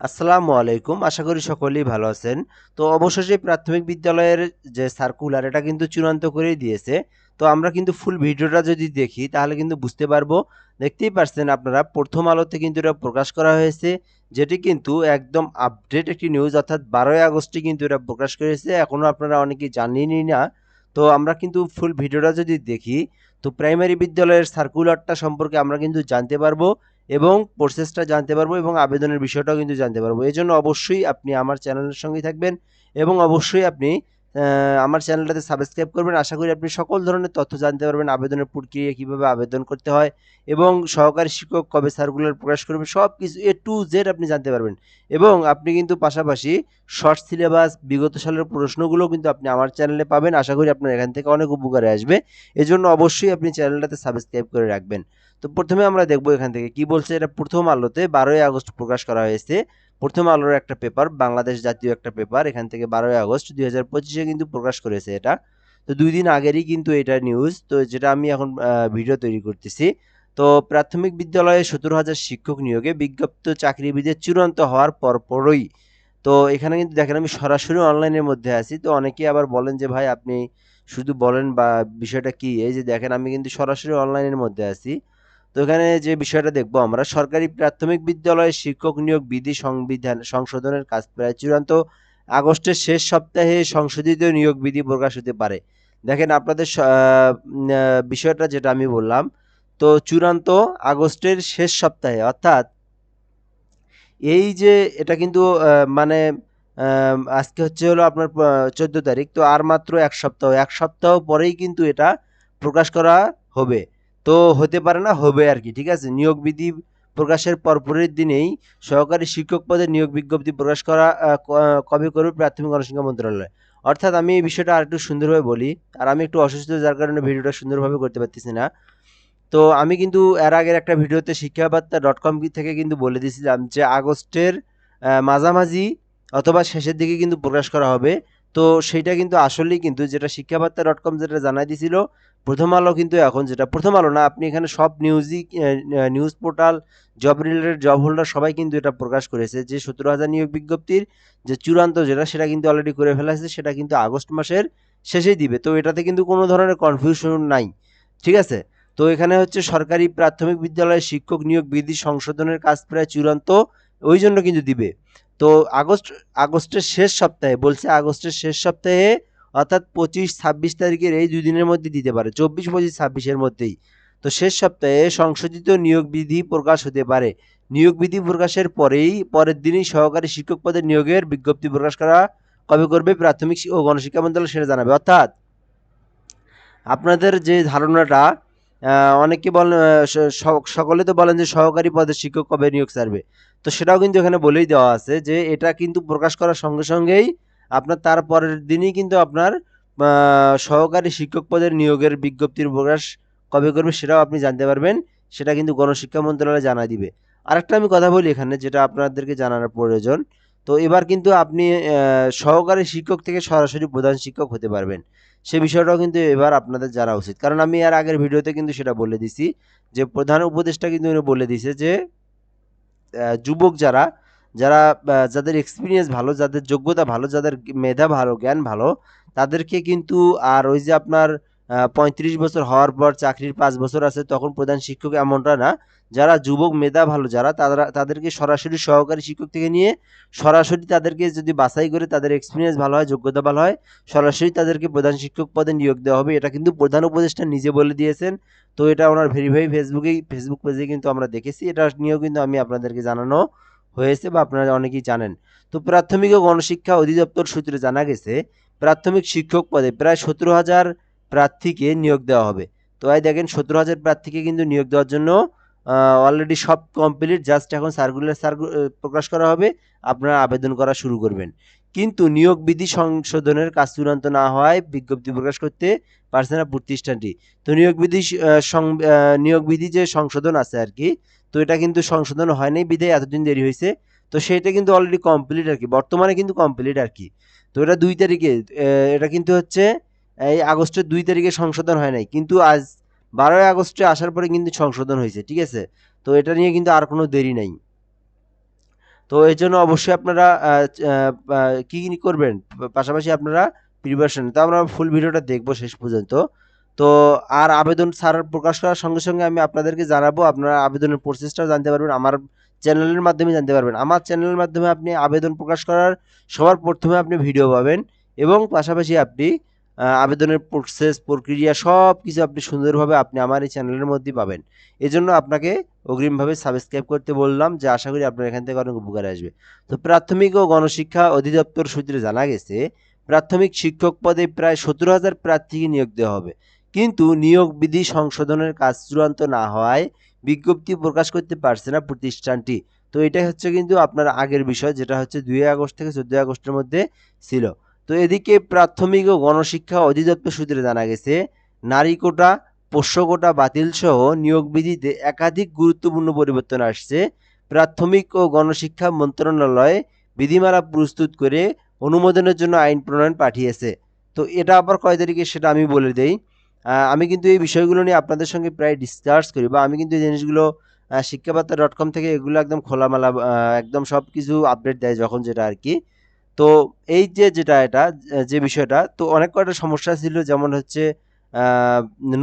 আসসালামু আলাইকুম। আশা করি সকলেই ভালো আছেন। তো অবশেষে প্রাথমিক বিদ্যালয়ের যে সার্কুলার এটা কিন্তু চূড়ান্ত করেই দিয়েছে। তো আমরা কিন্তু ফুল ভিডিওটা যদি দেখি, তাহলে কিন্তু বুঝতে পারব। দেখতেই পারছেন আপনারা, প্রথম আলোতে কিন্তু এটা প্রকাশ করা হয়েছে, যেটি কিন্তু একদম আপডেট একটি নিউজ অর্থাৎ বারোই আগস্টে কিন্তু এটা প্রকাশ করেছে। এখনও আপনারা অনেকেই জানেনই না। তো আমরা কিন্তু ফুল ভিডিওটা যদি দেখি, তো প্রাইমারি বিদ্যালয়ের সার্কুলারটা সম্পর্কে আমরা কিন্তু জানতে পারব। এবং প্রসেসটা জানতে পারব এবং আবেদনের বিষয়টাও কিন্তু জানতে পারব। এজন্য জন্য অবশ্যই আপনি আমার চ্যানেলের সঙ্গেই থাকবেন এবং অবশ্যই আপনি আমার চ্যানেলটাতে সাবস্ক্রাইব করবেন। আশা করি আপনি সকল ধরনের তথ্য জানতে পারবেন, আবেদনের প্রক্রিয়া কীভাবে আবেদন করতে হয় এবং সহকারী শিক্ষক কবে সার্কুলার প্রকাশ করবে সব কিছু এ টু জেড আপনি জানতে পারবেন। এবং আপনি কিন্তু পাশাপাশি শর্ট সিলেবাস বিগত সালের প্রশ্নগুলো কিন্তু আপনি আমার চ্যানেলে পাবেন। আশা করি আপনার এখান থেকে অনেক উপকারে আসবে। এজন্য অবশ্যই আপনি চ্যানেলটাতে সাবস্ক্রাইব করে রাখবেন। তো প্রথমে আমরা দেখব এখান থেকে কি বলছে। এটা প্রথম আলোতে বারোই আগস্ট প্রকাশ করা হয়েছে। প্রথম আলোর একটা পেপার বাংলাদেশ জাতীয় একটা পেপার এখান থেকে বারোই আগস্ট দুই হাজার পঁচিশে কিন্তু প্রকাশ করেছে এটা। তো দুই দিন আগেরই কিন্তু এটা নিউজ তো যেটা আমি এখন ভিডিও তৈরি করতেছি। তো প্রাথমিক বিদ্যালয়ে সতেরো হাজার শিক্ষক নিয়োগে বিজ্ঞপ্ত চাকরিবিদের চূড়ান্ত হওয়ার পরপরই তো এখানে কিন্তু দেখেন, আমি সরাসরি অনলাইনের মধ্যে আছি। তো অনেকেই আবার বলেন যে, ভাই, আপনি শুধু বলেন বা বিষয়টা কি? এই যে দেখেন, আমি কিন্তু সরাসরি অনলাইনের মধ্যে আছি। তো এখানে যে বিষয়টা দেখব আমরা, সরকারি প্রাথমিক বিদ্যালয়ে শিক্ষক নিয়োগ বিধি সংবিধান সংশোধনের কাজ প্রায় চূড়ান্ত। আগস্টের শেষ সপ্তাহে সংশোধিত নিয়োগ বিধি প্রকাশ হতে পারে। দেখেন আপনাদের বিষয়টা যেটা আমি বললাম, তো চূড়ান্ত আগস্টের শেষ সপ্তাহে, অর্থাৎ এই যে এটা কিন্তু মানে আজকে হচ্ছে হলো আপনার চোদ্দ তারিখ, তো আর মাত্র এক সপ্তাহ এক সপ্তাহ পরেই কিন্তু এটা প্রকাশ করা হবে। তো হতে পারে না, হবে আর কি, ঠিক আছে? নিয়োগ বিধি প্রকাশের পরপরের দিনেই সহকারী শিক্ষক পদে নিয়োগ বিজ্ঞপ্তি প্রকাশ করা কবে করবে প্রাথমিক গণশিক্ষা মন্ত্রণালয়। অর্থাৎ আমি এই বিষয়টা আর একটু সুন্দরভাবে বলি, আর আমি একটু অসুস্থ, যার কারণে ভিডিওটা সুন্দরভাবে করতে পারতেছি না। তো আমি কিন্তু এর আগের একটা ভিডিওতে শিক্ষাবার্তা ডট কম থেকে কিন্তু বলে দিয়েছিলাম যে আগস্টের মাঝামাঝি অথবা শেষের দিকে কিন্তু প্রকাশ করা হবে। তো সেইটা কিন্তু আসলেই কিন্তু যেটা শিক্ষাবার্তা ডট কম যেটা জানাই দিছিল প্রথম আলো কিন্তু এখন যেটা, প্রথম আলো না, আপনি এখানে সব নিউজই news portal job related job holder সবাই কিন্তু এটা প্রকাশ করেছে। যে সতেরো হাজার নিয়োগ বিজ্ঞপ্তির যে চূড়ান্ত যেটা, সেটা কিন্তু অলরেডি করে ফেলা সেটা কিন্তু আগস্ট মাসের শেষেই দিবে। তো এটাতে কিন্তু কোনো ধরনের কনফিউশন নাই, ঠিক আছে? তো এখানে হচ্ছে সরকারি প্রাথমিক বিদ্যালয়ে শিক্ষক নিয়োগ বিধি সংশোধনের কাজ প্রায় চূড়ান্ত, ওই জন্য কিন্তু দিবে। তো আগস্ট, আগস্টের শেষ সপ্তাহে, বলছে আগস্টের শেষ সপ্তাহে অর্থাৎ পঁচিশ, ছাব্বিশ তারিখের এই দুই দিনের মধ্যে দিতে পারে, চব্বিশ, পঁচিশ, ছাব্বিশের মধ্যেই। তো শেষ সপ্তাহে সংশোধিত নিয়োগ বিধি প্রকাশ হতে পারে। নিয়োগ বিধি প্রকাশের পরেই, পরের দিনই সহকারী শিক্ষক পদের নিয়োগের বিজ্ঞপ্তি প্রকাশ করা কবে করবে প্রাথমিক ও গণশিক্ষা মন্ত্রণালয় সেটা জানাবে। অর্থাৎ আপনাদের যে ধারণাটা অনেকে বলেন সকলে তো বলেন যে সহকারী পদের শিক্ষক কবে নিয়োগ ছাড়বে। তো সেটাও কিন্তু এখানে বলেই দেওয়া আছে যে এটা কিন্তু প্রকাশ করার সঙ্গে সঙ্গেই আপনার তার পরের দিনই কিন্তু আপনার সহকারী শিক্ষক পদের নিয়োগের বিজ্ঞপ্তির প্রকাশ কবে করবে সেটাও আপনি জানতে পারবেন। সেটা কিন্তু গণশিক্ষা মন্ত্রণালয় জানা দিবে। আরেকটা আমি কথা বলি এখানে, যেটা আপনাদেরকে জানানোর প্রয়োজন। তো এবার কিন্তু আপনি সহকারী শিক্ষক থেকে সরাসরি প্রধান শিক্ষক হতে পারবেন। সে বিষয়টাও কিন্তু এবার আপনাদের জানা উচিত। কারণ আমি আর আগের ভিডিওতে কিন্তু সেটা বলে দিছি যে প্রধান উপদেষ্টা কিন্তু উনি বলে দিছে যে যুবক যারা যারা যাদের এক্সপিরিয়েন্স ভালো, যাদের যোগ্যতা ভালো, যাদের মেধা ভালো, জ্ঞান ভালো, তাদেরকে কিন্তু আর ওই যে আপনার পঁয়ত্রিশ বছর হওয়ার পর চাকরির পাঁচ বছর আছে, তখন প্রধান শিক্ষক এমনটা না। যারা যুবক, মেধা ভালো, যারা তারা, তাদেরকে সরাসরি সহকারী শিক্ষক থেকে নিয়ে সরাসরি তাদেরকে যদি বাছাই করে তাদের এক্সপিরিয়েন্স ভালো হয়, যোগ্যতা ভালো হয়, সরাসরি তাদেরকে প্রধান শিক্ষক পদে নিয়োগ দেওয়া হবে। এটা কিন্তু প্রধান উপদেষ্টা নিজে বলে দিয়েছেন। তো এটা ওনার ভেরিফাই ফেসবুকেই, ফেসবুক পেজে কিন্তু আমরা দেখেছি। এটা নিয়েও কিন্তু আমি আপনাদেরকে জানানো হয়েছে বা আপনারা অনেকেই জানেন। তো প্রাথমিক ও গণশিক্ষা অধিদপ্তর সূত্রে জানা গেছে, প্রাথমিক শিক্ষক পদে প্রায় সতেরো হাজার প্রার্থীকে নিয়োগ দেওয়া হবে। তো এই দেখেন, সতেরো হাজার প্রার্থীকে কিন্তু নিয়োগ দেওয়ার জন্য অলরেডি সব কমপ্লিট জাস্ট এখন সার্কুলার প্রকাশ করা হবে। আপনারা আবেদন করা শুরু করবেন। কিন্তু নিয়োগ বিধি সংশোধনের কাজ চূড়ান্ত না হওয়ায় বিজ্ঞপ্তি প্রকাশ করতে পারছে না প্রতিষ্ঠানটি। তো নিয়োগ বিধি নিয়োগ বিধি যে সংশোধন আছে আর কি তো এটা কিন্তু সংশোধন হয়নি, বিধায় এতদিন দেরি হয়েছে। তো সেটা কিন্তু অলরেডি কমপ্লিট আর কি বর্তমানে কিন্তু কমপ্লিট আর কি তো এটা দুই তারিখে এটা কিন্তু হচ্ছে এই আগস্টের দুই তারিখে সংশোধন হয় নাই। কিন্তু আজ বারোই আগস্টে আসার পরে কিন্তু সংশোধন হয়েছে, ঠিক আছে? তো এটা নিয়ে কিন্তু আর কোনো দেরি নাই। তো এই জন্য অবশ্যই আপনারা কি করবেন? পাশাপাশি আপনারা প্রিপারেশন তো আমরা ফুল ভিডিওটা দেখব শেষ পর্যন্ত। তো আর আবেদন স্যার প্রকাশ করার সঙ্গে সঙ্গে আমি আপনাদেরকে জানাব, আপনারা আবেদনের প্রসেসটাও জানতে পারবেন, আমার চ্যানেলের মাধ্যমে জানতে পারবেন। আমার চ্যানেলের মাধ্যমে আপনি আবেদন প্রকাশ করার সবার প্রথমে আপনি ভিডিও পাবেন এবং পাশাপাশি আপনি আবেদনের প্রসেস প্রক্রিয়া সব কিছু আপনি সুন্দরভাবে আপনি আমার এই চ্যানেলের মধ্যেই পাবেন। এজন্য আপনাকে অগ্রিমভাবে সাবস্ক্রাইব করতে বললাম যে আশা করি আপনার এখান থেকে অনেক উপকার আসবে। তো প্রাথমিক ও গণশিক্ষা অধিদপ্তর সূত্রে জানা গেছে প্রাথমিক শিক্ষক পদে প্রায় সতেরো হাজার প্রার্থীকে নিয়োগ দেওয়া হবে। কিন্তু নিয়োগ বিধি সংশোধনের কাজ চূড়ান্ত না হওয়ায় বিজ্ঞপ্তি প্রকাশ করতে পারছে না প্রতিষ্ঠানটি। তো এটাই হচ্ছে কিন্তু আপনার আগের বিষয়, যেটা হচ্ছে দুই আগস্ট থেকে চোদ্দই আগস্টের মধ্যে ছিল। তো এদিকে প্রাথমিক ও গণশিক্ষা অধিদপ্তর সূত্রে জানা গেছে, নারী কোটা, পোষ্য কোটা বাতিল সহ নিয়োগ বিধিতে একাধিক গুরুত্বপূর্ণ পরিবর্তন আসছে। প্রাথমিক ও গণশিক্ষা মন্ত্রণালয় বিধিমালা প্রস্তুত করে অনুমোদনের জন্য আইন প্রণয়ন পাঠিয়েছে। তো এটা আবার কয় তারিখে সেটা আমি বলে দেই। আমি কিন্তু এই বিষয়গুলো নিয়ে আপনাদের সঙ্গে প্রায় ডিসকাস করি বা আমি কিন্তু এই জিনিসগুলো শিক্ষাবার্তা ডট কম থেকে এগুলো একদম খোলামেলা একদম সব কিছু আপডেট দেয় যখন যেটা আর কি। তো এই যে যেটা এটা, যে বিষয়টা, তো অনেক কয়টা সমস্যা ছিল যেমন হচ্ছে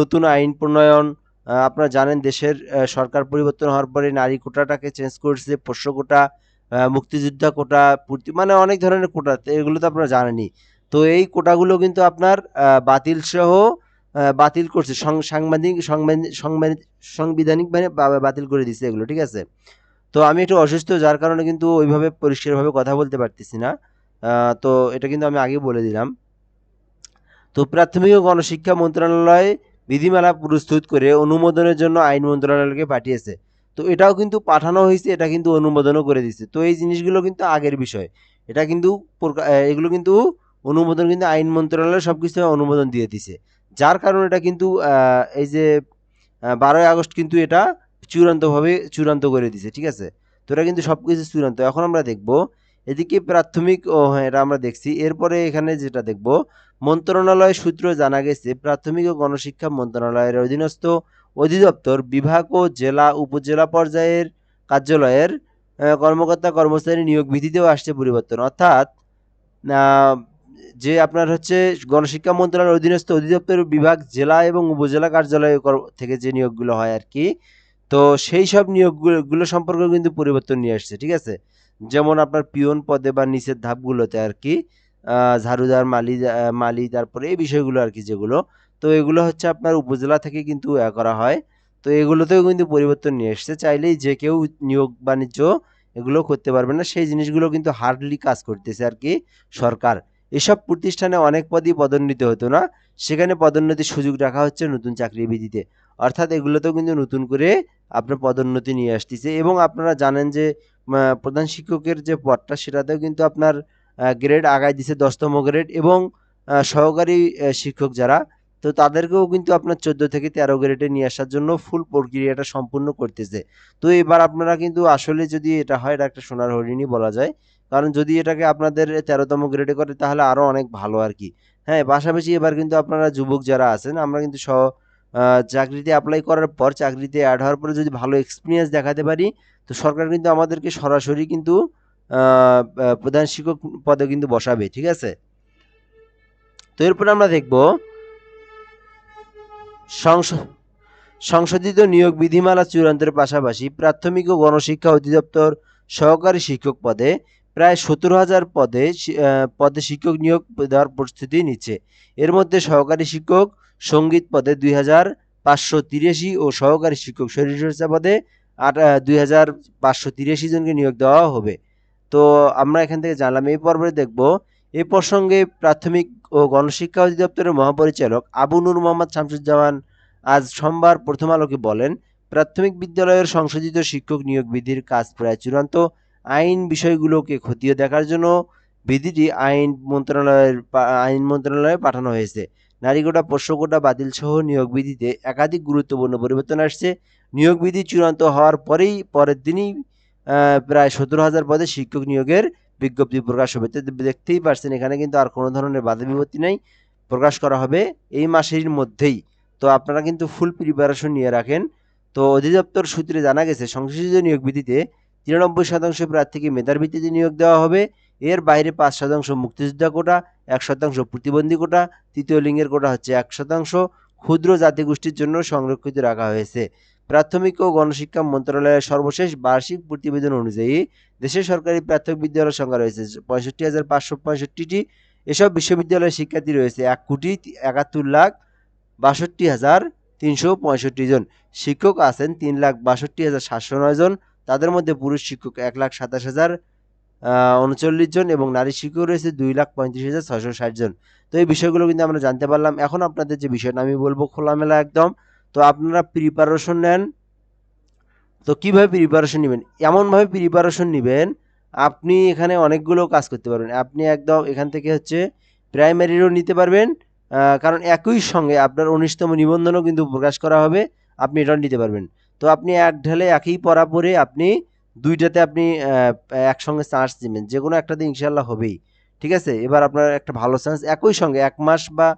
নতুন আইন প্রণয়ন আপনারা জানেন দেশের সরকার পরিবর্তন হওয়ার পরে নারী কোটাটাকে চেঞ্জ করছে, পোষ্য কোটা মুক্তিযোদ্ধা কোটা পূর্তি মানে অনেক ধরনের কোটা এগুলো তো আপনারা জানেনই। তো এই কোটাগুলো কিন্তু আপনার বাতিল সহ বাতিল করছে। সাংবাদিক, সংবাদ- সংবাদ- সাংবিধানিকভাবে বা- বাতিল করে দিচ্ছে এগুলো, ঠিক আছে? তো আমি একটু অসুস্থ, যার কারণে কিন্তু ওইভাবে পরিষ্কারভাবে কথা বলতে পারতেছি না। তো এটা কিন্তু আমি আগে বলে দিলাম। তো প্রাথমিক ও গণশিক্ষা মন্ত্রণালয় বিধিমালা প্রস্তুত করে অনুমোদনের জন্য আইন মন্ত্রণালয়কে পাঠিয়েছে। তো এটাও কিন্তু পাঠানো হয়েছে, এটা কিন্তু অনুমোদনও করে দিচ্ছে তো এই জিনিসগুলো কিন্তু আগের বিষয়। এটা কিন্তু এগুলো কিন্তু অনুমোদন কিন্তু আইন মন্ত্রণালয় সব কিছু অনুমোদন দিয়ে দিছে যার কারণে এটা কিন্তু এই যে বারোই আগস্ট কিন্তু এটা চূড়ান্তভাবে চূড়ান্ত করে দিছে ঠিক আছে? তো এটা কিন্তু সব কিছু চূড়ান্ত। এখন আমরা দেখব, এদিকে প্রাথমিক, ও হ্যাঁ এটা আমরা দেখছি। এরপরে এখানে যেটা দেখব, মন্ত্রণালয় সূত্র জানা গেছে, প্রাথমিক ও গণশিক্ষা মন্ত্রণালয়ের অধীনস্থ অধিদপ্তর, বিভাগ ও জেলা উপজেলা পর্যায়ের কার্যালয়ের কর্মকর্তা কর্মচারী নিয়োগ বিধিতেও আসছে পরিবর্তন। অর্থাৎ যে আপনার হচ্ছে গণশিক্ষা মন্ত্রণালয়ের অধীনস্থ অধিদপ্তর, বিভাগ, জেলা এবং উপজেলা কার্যালয় থেকে যে নিয়োগগুলো হয় আর কি তো সেই সব নিয়োগগুলো গুলো সম্পর্কে কিন্তু পরিবর্তন নিয়ে আসছে, ঠিক আছে? যেমন আপনার পিয়ন পদে বা নিচের ধাপগুলোতে আর কি ঝাড়ুদার মালি মালি, তারপরে এই বিষয়গুলো আর কি যেগুলো তো এগুলো হচ্ছে আপনার উপজেলা থেকে কিন্তু করা হয়। তো এগুলোতেও কিন্তু পরিবর্তন নিয়ে এসছে। চাইলেই যে কেউ নিয়োগ বাণিজ্য এগুলো করতে পারবে না। সেই জিনিসগুলো কিন্তু হার্ডলি কাজ করতেছে আর কি সরকার। এসব প্রতিষ্ঠানে অনেক পদই পদোন্নতি হতো না। সেখানে পদোন্নতির সুযোগ রাখা হচ্ছে নতুন চাকরি বিধিতে। অর্থাৎ এগুলোতেও কিন্তু নতুন করে আপনার পদোন্নতি নিয়ে আসতেছে এবং আপনারা জানেন যে প্রধান শিক্ষকের যে পদটা সেটাতেও কিন্তু আপনার গ্রেড আগায় দিছে দশতম গ্রেড এবং সহকারী শিক্ষক যারা তো তাদেরকেও কিন্তু আপনার চোদ্দ থেকে তেরো গ্রেডে নিয়ে আসার জন্য ফুল প্রক্রিয়াটা সম্পূর্ণ করতেছে। তো এবার আপনারা কিন্তু আসলে যদি এটা হয়, এটা একটা সোনার হরিণই বলা যায়। কারণ যদি এটাকে আপনাদের তেরোতম গ্রেডে করে, তাহলে আরও অনেক ভালো আর কি। হ্যাঁ পাশাপাশি এবার কিন্তু আপনারা যুবক যারা আছেন, আমরা কিন্তু স চাকরিতে অ্যাপ্লাই করার পর, চাকরিতে অ্যাড হওয়ার পরে যদি ভালো এক্সপিরিয়েন্স দেখাতে পারি, তো সরকার কিন্তু আমাদেরকে সরাসরি কিন্তু প্রধান শিক্ষক পদে কিন্তু বসাবে, ঠিক আছে? তো এরপরে আমরা দেখব সংশোধিত নিয়োগ বিধিমালা চূড়ান্তের পাশাপাশি প্রাথমিক ও গণশিক্ষা অধিদপ্তর সহকারী শিক্ষক পদে প্রায় সতেরো হাজার পদে পদে শিক্ষক নিয়োগ দেওয়ার প্রস্তুতি নিচ্ছে। এর মধ্যে সহকারী শিক্ষক, সংগীত পদে দুই হাজার পাঁচশো তিরাশি ও সহকারী শিক্ষক শরীরচর্চা পদে আট দুই হাজার পাঁচশো তিরাশি জনকে নিয়োগ দেওয়া হবে। তো আমরা এখান থেকে জানলাম, এই পর্বে দেখব এই প্রসঙ্গে প্রাথমিক ও গণশিক্ষা অধিদপ্তরের মহাপরিচালক আবু নূর মোহাম্মদ শামসুজ্জামান আজ সোমবার প্রথম আলোকে বলেন, প্রাথমিক বিদ্যালয়ের সংশোধিত শিক্ষক নিয়োগ বিধির কাজ প্রায় চূড়ান্ত। আইন বিষয়গুলোকে খতিয়ে দেখার জন্য বিধিটি আইন মন্ত্রণালয়ের আইন মন্ত্রণালয়ে পাঠানো হয়েছে। নারী কোটা পোষ্য কোটা বাতিল সহ নিয়োগ বিধিতে একাধিক গুরুত্বপূর্ণ পরিবর্তন আসছে। নিয়োগ বিধি চূড়ান্ত হওয়ার পরেই, পরের দিনই প্রায় সতেরো হাজার পদে শিক্ষক নিয়োগের বিজ্ঞপ্তি প্রকাশ হবে। দেখতেই পারছেন, এখানে কিন্তু আর কোনো ধরনের বাধা বিপত্তি নেই। প্রকাশ করা হবে এই মাসের মধ্যেই। তো আপনারা কিন্তু ফুল প্রিপারেশন নিয়ে রাখেন। তো অধিদপ্তর সূত্রে জানা গেছে, সংশ্লিষ্ট নিয়োগ বিধিতে তিরানব্বই শতাংশ প্রার্থীকে মেধার ভিত্তিতে নিয়োগ দেওয়া হবে। এর বাইরে পাঁচ শতাংশ মুক্তিযোদ্ধা কোটা, এক শতাংশ প্রতিবন্ধী কোটা, তৃতীয় লিঙ্গের কোটা হচ্ছে এক শতাংশ। ক্ষুদ্র জাতিগোষ্ঠীর জন্য সংরক্ষিত রাখা হয়েছে। প্রাথমিক ও গণশিক্ষা মন্ত্রণালয়ের সর্বশেষ বার্ষিক প্রতিবেদন অনুযায়ী দেশের সরকারি প্রাথমিক বিদ্যালয়ের সংখ্যা রয়েছে পঁয়ষট্টি হাজার পাঁচশো পঁয়ষট্টিটি। এসব বিশ্ববিদ্যালয়ের শিক্ষার্থী রয়েছে এক কোটি একাত্তর লাখ বাষট্টি হাজার তিনশো পঁয়ষট্টি জন। শিক্ষক আছেন তিন লাখ বাষট্টি হাজার সাতশো নয় জন। তাদের মধ্যে পুরুষ শিক্ষক এক লাখ সাতাশ হাজার উনচল্লিশ জন এবং নারী শিক্ষক রয়েছে দুই লাখ পঁয়ত্রিশ হাজার ছশো ষাট জন। তো এই বিষয়গুলো কিন্তু আমরা জানতে পারলাম। এখন আপনাদের যে বিষয়টা আমি বলব খোলামেলা একদম। তো আপনারা প্রিপারেশন নেন। তো কীভাবে প্রিপারেশন নেবেন? এমনভাবে প্রিপারেশন নেবেন, আপনি এখানে অনেকগুলো কাজ করতে পারবেন। আপনি একদম এখান থেকে হচ্ছে প্রাইমারিরও নিতে পারবেন কারণ একই সঙ্গে আপনার উনিশতম নিবন্ধনও কিন্তু প্রকাশ করা হবে, আপনি এটাও নিতে পারবেন। তো আপনি এক ঢালে একই পড়া পড়ে আপনি দুইটাতে আপনি একসঙ্গে চান্স দিবেন যে কোনো একটাতে ইনশাল্লাহ হবেই। ঠিক আছে? এবার আপনার একটা ভালো চান্স। একই সঙ্গে এক মাস বা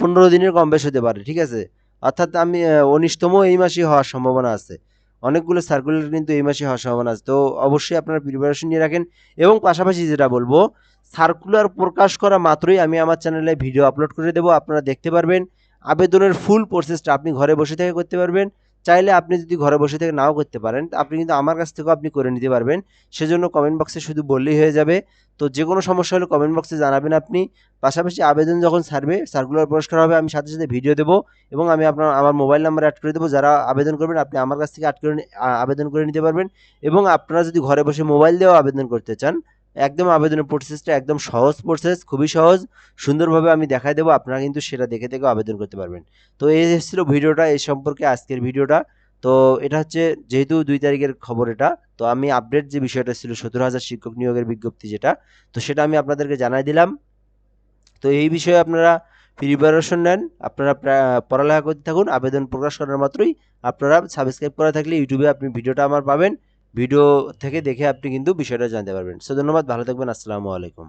পনেরো দিনের কম বেশ হতে পারে। ঠিক আছে? অর্থাৎ আমি উনিশতম এই মাসে হওয়ার সম্ভাবনা আছে। অনেকগুলো সার্কুলার কিন্তু এই মাসে হওয়ার সম্ভাবনা আছে। তো অবশ্যই আপনারা প্রিপারেশন নিয়ে রাখেন এবং পাশাপাশি যেটা বলব সার্কুলার প্রকাশ করা মাত্রই আমি আমার চ্যানেলে ভিডিও আপলোড করে দেবো। আপনারা দেখতে পারবেন, আবেদনের ফুল প্রসেসটা আপনি ঘরে বসে থেকে করতে পারবেন। চাইলে আপনি যদি ঘরে বসে থেকে নাও করতে পারেন আপনি কিন্তু আমার কাছ থেকেও আপনি করে নিতে পারবেন। সেজন্য কমেন্ট বক্সে শুধু বললেই হয়ে যাবে। তো যে কোনো সমস্যা হলে কমেন্ট বক্সে জানাবেন আপনি। পাশাপাশি আবেদন যখন ছাড়বে সার্কুলার পুরস্কার হবে, আমি সাথে সাথে ভিডিও দেবো এবং আমি আপনার, আমার মোবাইল নাম্বার অ্যাড করে দেবো। যারা আবেদন করবেন, আপনি আমার কাছ থেকে অ্যাড করে আবেদন করে নিতে পারবেন। এবং আপনারা যদি ঘরে বসে মোবাইল দিয়েও আবেদন করতে চান একদম আবেদনের প্রসেসটা একদম সহজ প্রসেস খুবই সহজ। সুন্দরভাবে আমি দেখাই দেবো, আপনারা কিন্তু সেটা দেখে দেখে আবেদন করতে পারবেন। তো এই ছিল ভিডিওটা, এই সম্পর্কে আজকের ভিডিওটা। তো এটা হচ্ছে যেহেতু দুই তারিখের খবর এটা, তো আমি আপডেট যে বিষয়টা ছিল, সতেরো হাজার শিক্ষক নিয়োগের বিজ্ঞপ্তি যেটা, তো সেটা আমি আপনাদেরকে জানাই দিলাম। তো এই বিষয়ে আপনারা প্রিপারেশন নেন, আপনারা পড়ালেখা করতে থাকুন, আবেদন প্রকাশ করার মাত্রই আপনারা সাবস্ক্রাইব করা থাকলে ইউটিউবে আপনি ভিডিওটা আমার পাবেন। ভিডিও থেকে দেখে আপনি কিন্তু বিষয়টা জানতে পারবেন। সো ধন্যবাদ ভালো থাকবেন আসসালামু আলাইকুম।